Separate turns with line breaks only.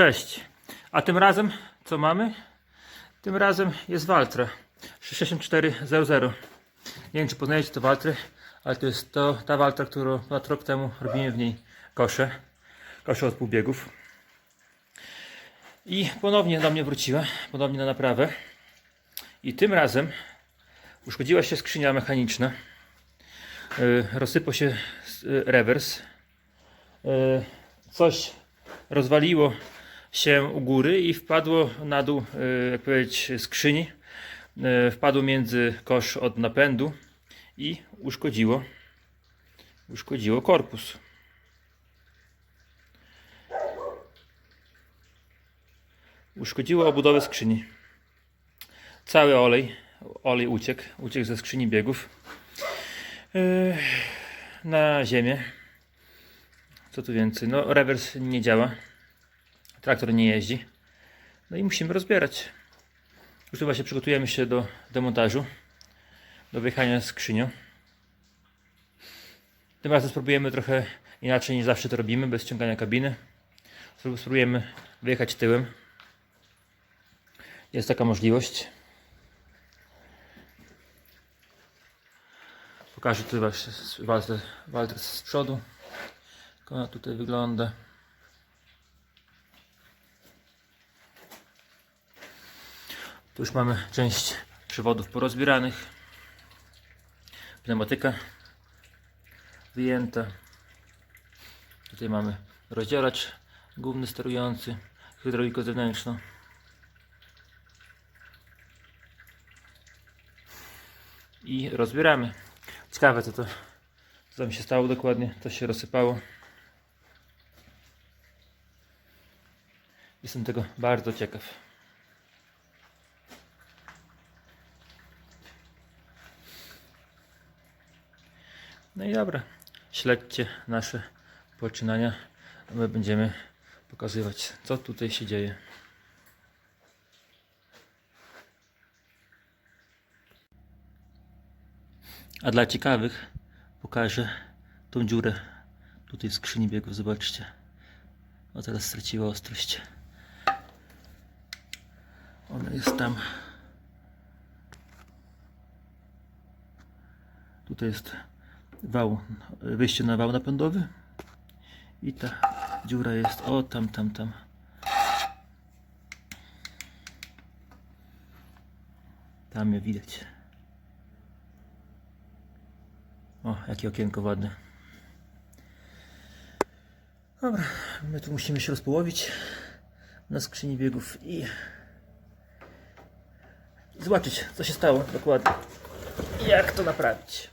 Cześć. A tym razem co mamy? Tym razem jest Valtra 6400. Nie wiem czy poznajecie to Valtrę, ale to jest to, ta Valtra, którą ponad rok temu robiłem w niej kosze. Kosze od półbiegów. I ponownie do mnie wróciła, ponownie na naprawę. I tym razem uszkodziła się skrzynia mechaniczna. Yy, rozsypał się yy, rewers. Yy, coś rozwaliło się u góry i wpadło na dół, yy, jak powiedzieć, skrzyni. Yy, Wpadło między kosz od napędu i uszkodziło, uszkodziło korpus. Uszkodziło obudowę skrzyni. Cały olej, olej uciekł, uciekł ze skrzyni biegów yy, na ziemię. Co tu więcej? No, rewers nie działa. Traktor nie jeździ. No i musimy rozbierać. Już tu właśnie przygotujemy się do demontażu, do wyjechania skrzynią. Tym razem spróbujemy trochę inaczej niż zawsze to robimy, bez ściągania kabiny. Spró- Spróbujemy wyjechać tyłem. Jest taka możliwość. Pokażę tu właśnie Walter, Walter z przodu. Jak ona tutaj wygląda. Tu już mamy część przewodów porozbieranych. Pneumatyka wyjęta. Tutaj mamy rozdzielacz główny sterujący, hydraulikę zewnętrzną. I rozbieramy. Ciekawe co to co tam się stało dokładnie, to się rozsypało. Jestem tego bardzo ciekaw. No i dobra, śledźcie nasze poczynania. My będziemy pokazywać, co tutaj się dzieje. A dla ciekawych pokażę tą dziurę tutaj w skrzyni biegów. Zobaczcie. O teraz straciła ostrość. Ona jest tam. Tutaj jest wał, wyjście na wał napędowy. I ta dziura jest o tam, tam, tam. Tam je widać. O, jakie okienko ładne. Dobra, my tu musimy się rozpołowić na skrzyni biegów i zobaczyć, co się stało dokładnie. Jak to naprawić.